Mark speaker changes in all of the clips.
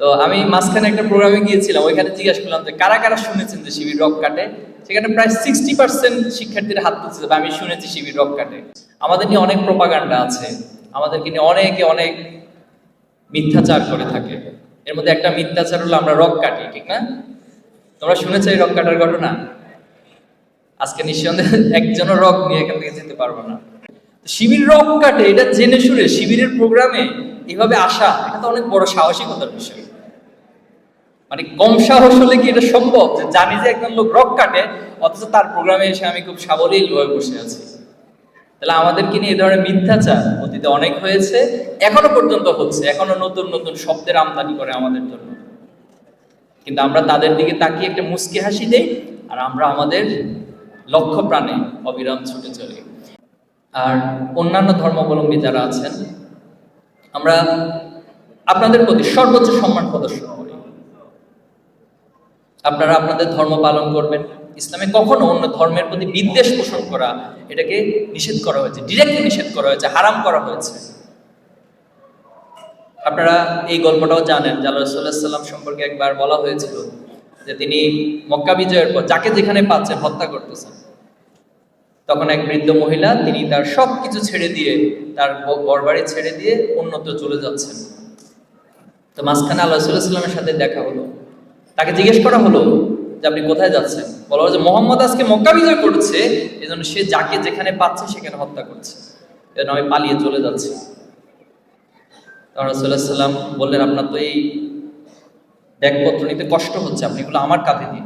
Speaker 1: তো আমি মাঝখানে একটা প্রোগ্রামে গিয়েছিলাম, ওইখানে জিজ্ঞাসা করলাম যে কারা কারা শুনেছেন যে শিবির রক কাটে? সেখানে প্রায় সিক্সটি পার্সেন্ট শিক্ষার্থীরা হাত তুলছে বা আমি শুনেছি শিবির রক কাটে। আমাদের নিয়ে অনেক প্রপাগান্ডা আছে। আমাদেরকে নিয়ে অনেকে অনেক মিথ্যাচার করে থাকে। এর মধ্যে একটা মিথ্যাচার হলো আমরা রক কাটি, ঠিক না? তোমরা শুনেছো এই রক কাটার ঘটনা? আজকে নিঃসন্দেহে একজনও রক নিয়ে এখান থেকে যেতে পারব না। শিবির রক কাটে, এটা জেনে শুনে শিবিরের প্রোগ্রামে এভাবে আসা, এটা তো অনেক বড় সাহসিকতার বিষয়। মানে কম সাহস হলে কি এটা সম্ভব? যে জানি যে একজন লোক রক কাটে, অথচ তার প্রোগ্রামে এসে আমি খুব সাবলীল হয়ে বসে আছি। তাহলে আমাদেরকে নিয়ে এই ধরনের মিথ্যাচার অতীতে অনেক হয়েছে, এখনও পর্যন্ত হচ্ছে, এখনও নতুন নতুন শব্দের আমদানি করে আমাদের জন্য। কিন্তু আমরা তাদের দিকে তাকিয়ে একটা মুস্কি হাসি দেই, আর আমরা আমাদের লক্ষ্য প্রাণে অবিরাম ছুটে চলি। আর অন্যান্য ধর্মাবলম্বী যারা আছেন আমরা আপনাদের প্রতি সর্বোচ্চ সম্মান প্রদর্শন করি। আপনারা আপনাদের ধর্ম পালন করবেন। ইসলামে কখনো অন্য ধর্মের প্রতি বিদ্বেষ পোষণ করা, এটাকে নিষেধ করা হয়েছে ডিরেক্টলি নিষেধ করা হয়েছে, হারাম করা হয়েছে। আপনারা এই গল্পটাও জানেন যে সম্পর্কে একবার বলা হয়েছিল যে তিনি মক্কা বিজয়ের পর যাকে যেখানে পাচ্ছেন হত্যা করতেছেন তখন এক বৃদ্ধ মহিলা, তিনি তার সব কিছু ছেড়ে দিয়ে তার ঘরবাড়ি ছেড়ে দিয়ে অন্যত্র চলে যাচ্ছেন। তো মাঝখানে আল্লাহ সাথে দেখা হলো। তাকে জিজ্ঞেস করা হলো যে, আপনি কোথায় যাচ্ছেন? বলা হলো যে, মোহাম্মদ আজকে মক্কা বিজয় করছে এই জন্য সে যাকে যেখানে পাচ্ছে সেখানে হত্যা করছে। এজন্য আমি পালিয়ে চলে যাচ্ছি। তখন সাল্লাম বললেন, আপনার তো এই ব্যাগপত্র নিতে কষ্ট হচ্ছে, আপনি এগুলো আমার কাঁধে দিন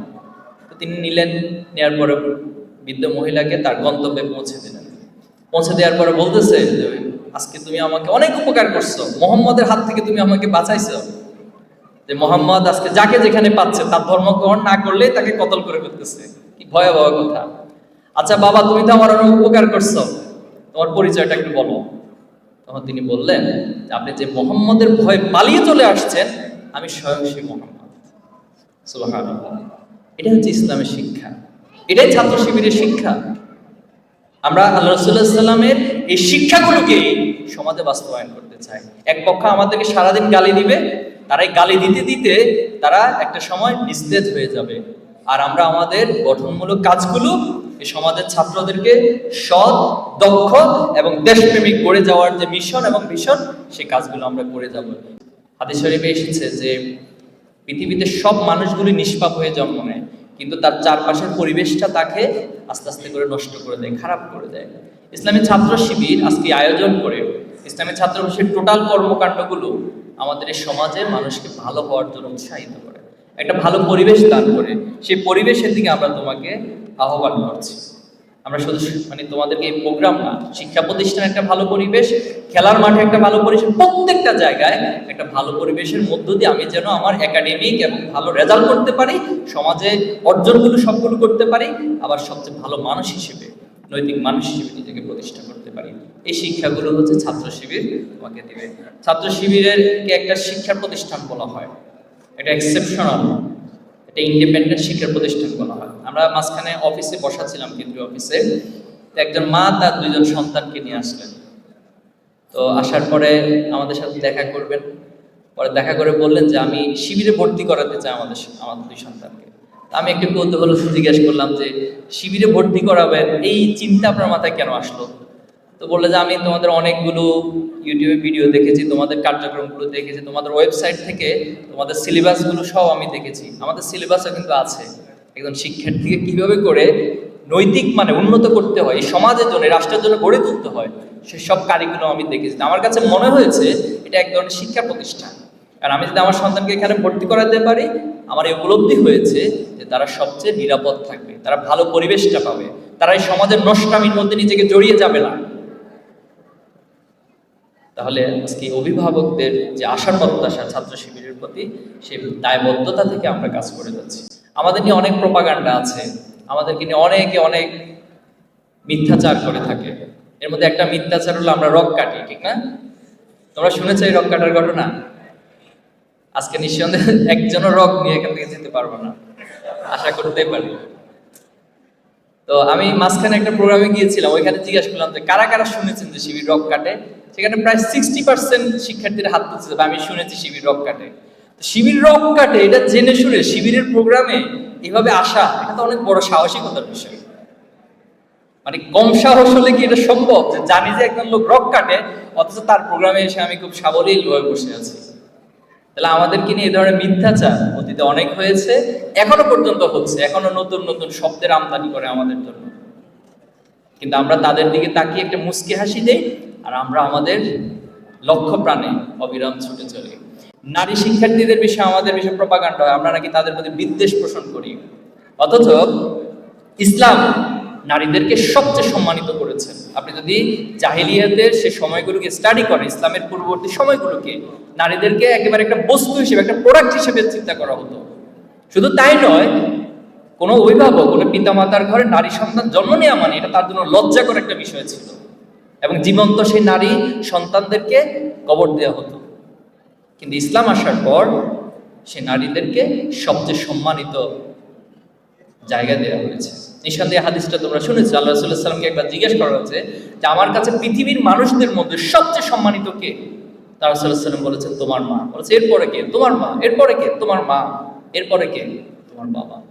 Speaker 1: তো তিনি নিলেন নেওয়ার পরে বৃদ্ধ মহিলাকে তার গন্তব্যে পৌঁছে দিলেন। পৌঁছে দেওয়ার পরে বলতেছে, আজকে তুমি আমাকে অনেক উপকার করছ। মোহাম্মদের হাত থেকে তুমি আমাকে বাঁচাইছো। যে মোহাম্মদ আজকে যাকে যেখানে পাচ্ছে, তার ধর্ম গ্রহণ না করলে তাকে কতল করে ফেলতেছে। কি ভয়াবহ কথা। আচ্ছা বাবা, তুমি তো আমার অনেক উপকার করছ। তোমার পরিচয়টা একটু বলো। তখন তিনি বললেন, আপনি যে মোহাম্মদের ভয় পালিয়ে চলে আসছেন, আমি স্বয়ং সেই মোহাম্মদ। এটা হচ্ছে ইসলামের শিক্ষা। এটাই ছাত্র শিবিরের শিক্ষা। আমরা আল্লাহ রসুল্লাহ সাল্লামের এই শিক্ষাগুলোকে সমাজে বাস্তবায়ন করতে চাই। এক পক্ষ আমাদেরকে সারাদিন গালি দিবে, তারা এই গালি দিতে দিতে তারা একটা সময় নিস্তেজ হয়ে যাবে। আর আমরা আমাদের গঠনমূলক কাজগুলো এই সমাজের ছাত্রদেরকে সৎ, দক্ষ এবং দেশপ্রেমিক গড়ে যাওয়ার যে মিশন এবং মিশন সেই কাজগুলো আমরা করে যাব। হাদিস শরীফে এসেছে যে পৃথিবীতে সব মানুষগুলি নিষ্পাপ হয়ে জন্ম নেয়। কিন্তু তার চারপাশের পরিবেশটা তাকে আস্তে আস্তে করে নষ্ট করে দেয়, খারাপ করে দেয়। ইসলামী ছাত্র শিবির আজকে আয়োজন করে, ইসলামী ছাত্র শিবির টোটাল কর্মকাণ্ডগুলো আমাদের এই সমাজে মানুষকে ভালো হওয়ার জন্য উৎসাহিত করে, একটা ভালো পরিবেশ দান করে। সেই পরিবেশের দিকে আমরা তোমাকে আহ্বান করছি। আমরা শুধু মানে তোমাদেরকে এই প্রোগ্রাম না, শিক্ষা প্রতিষ্ঠানে একটা ভালো পরিবেশ, খেলার মাঠে একটা ভালো পরিবেশ, প্রত্যেকটা জায়গায় একটা ভালো পরিবেশের মধ্য দিয়ে আমি যেন আমার একাডেমিক এবং ভালো রেজাল্ট করতে পারি, সমাজে অর্জনগুলো সবগুলো করতে পারি, আবার সবচেয়ে ভালো মানুষ হিসেবে, নৈতিক মানুষ হিসেবে নিজেকে প্রতিষ্ঠা করতে পারি। এই শিক্ষাগুলো হচ্ছে ছাত্র শিবির, তোমাকে দেবে। ছাত্র শিবিরের একটা শিক্ষা প্রতিষ্ঠান বলা হয়। এটা এক্সেপশনাল এটা ইন্ডিপেন্ডেন্ট শিক্ষা প্রতিষ্ঠান বলা হয়। আমরা মাঝখানে অফিসে বসা ছিলাম কেন্দ্রীয় অফিসে একজন মা তার দুইজন সন্তানকে নিয়ে আসলেন। তো আসার পরে আমাদের সাথে দেখা করবেন। পরে দেখা করে বললেন যে, আমি শিবিরে ভর্তি করাতে চাই আমাদের আমাদের দুই সন্তানকে। আমি একটু কৌতূহল জিজ্ঞেস করলাম যে, শিবিরে ভর্তি করাবেন, এই চিন্তা আপনার মাথায় কেন আসলো? তো বললে যে আমি তোমাদের অনেকগুলো ইউটিউবে ভিডিও দেখেছি, তোমাদের কার্যক্রমগুলো দেখেছি, তোমাদের ওয়েবসাইট থেকে তোমাদের সিলেবাসগুলো সব আমি দেখেছি। আমাদের সিলেবাসও কিন্তু আছে। একজন শিক্ষার্থীকে কীভাবে করে নৈতিক মানে উন্নত করতে হয় সমাজের জন্য রাষ্ট্রের জন্য গড়ে তুলতে হয় সেসব কারিগুলো আমি দেখেছি। আমার কাছে মনে হয়েছে, এটা এক ধরনের শিক্ষা প্রতিষ্ঠান। আর আমি যদি আমার সন্তানকে এখানে ভর্তি করাতে পারি, আমার এই উপলব্ধি হয়েছে যে তারা সবচেয়ে নিরাপদ থাকবে, তারা ভালো পরিবেশটা পাবে। তারা এই সমাজের নষ্টামির মধ্যে নিজেকে জড়িয়ে যাবে না। তাহলে আজকে অভিভাবকদের যে আশা প্রত্যাশা ছাত্র শিবিরের প্রতি সেই দায়বদ্ধতা থেকে আমরা কাজ করে যাচ্ছি। আমাদের নিয়ে অনেক প্রপাগান্ডা আছে। আমাদেরকে নিয়ে অনেকে অনেক মিথ্যাচার করে থাকে। এর মধ্যে একটা মিথ্যাচার হলো আমরা রক কাটি, ঠিক না? তোমরা শুনেছো এই রক কাটার ঘটনা? আজকে নিঃসন্দেহে একজনও রক নিয়ে এখান থেকে যেতে পারব না। আশা করতে পারি। তো আমি মাঝখানে একটা প্রোগ্রামে গিয়েছিলাম, ওইখানে জিজ্ঞাসা করলাম যে কারা কারা শুনেছেন যে শিবির রক কাটে সেখানে প্রায় সিক্সটি পার্সেন্ট শিক্ষার্থীরা হাত তুলছে আমি শুনেছি শিবির রক কাটে শিবির রক কাটে এটা জেনে শুনে শিবিরের প্রোগ্রামে এভাবে আসা, এটা তো অনেক বড় সাহসিকতার বিষয়। মানে কম সাহস হলে কি এটা সম্ভব? যে জানি যে একজন লোক রক কাটে অথচ তার প্রোগ্রামে এসে আমি খুব সাবলীল ভাবে বসে আছি। তাহলে আমাদেরকে নিয়ে এই ধরনের মিথ্যাচার অতীতে অনেক হয়েছে, এখনও পর্যন্ত হচ্ছে, এখনও নতুন নতুন শব্দের আমদানি করে আমাদের জন্য। কিন্তু আমরা তাদের দিকে তাকিয়ে একটা মুস্কি হাসি দেই, আর আমরা আমাদের লক্ষ্য প্রাণে অবিরাম ছুটে চলি। নারী শিক্ষার্থীদের বিষয়ে আমাদের বিষয়ে প্রপাগান্ড হয়, আমরা নাকি তাদের প্রতি বিদ্বেষ পোষণ করি। অথচ ইসলাম নারীদেরকে সবচেয়ে সম্মানিত করেছেন। আপনি যদি জাহিলিয়াতের সে সময়গুলোকে স্টাডি করেন, ইসলামের পূর্ববর্তী সময়গুলোকে, নারীদেরকে একেবারে একটা বস্তু হিসেবে, একটা প্রোডাক্ট হিসেবে চিন্তা করা হতো। শুধু তাই নয়, কোনো অভিভাবক, কোনো পিতামাতার ঘরে নারী সন্তান জন্ম নেওয়া মানে এটা তার জন্য লজ্জাকর একটা বিষয় ছিল। এবং জীবন্ত সেই নারী সন্তানদেরকে কবর দেওয়া হতো। কিন্তু ইসলাম আসার পর, সে নারীদেরকে সবচেয়ে সম্মানিত জায়গা দেওয়া হয়েছে। নিঃসন্দেহে হাদিসটা তোমরা শুনেছো, আল্লাহ সাল্লামকে একবার জিজ্ঞেস করা হয়েছে যে, আমার কাছে পৃথিবীর মানুষদের মধ্যে সবচেয়ে সম্মানিত কে? তার সাল্লাম বলেছেন, তোমার মা। বলেছে, এরপরে কে? তোমার মা। এরপরে কে? তোমার মা। এরপরে কে? তোমার বাবা।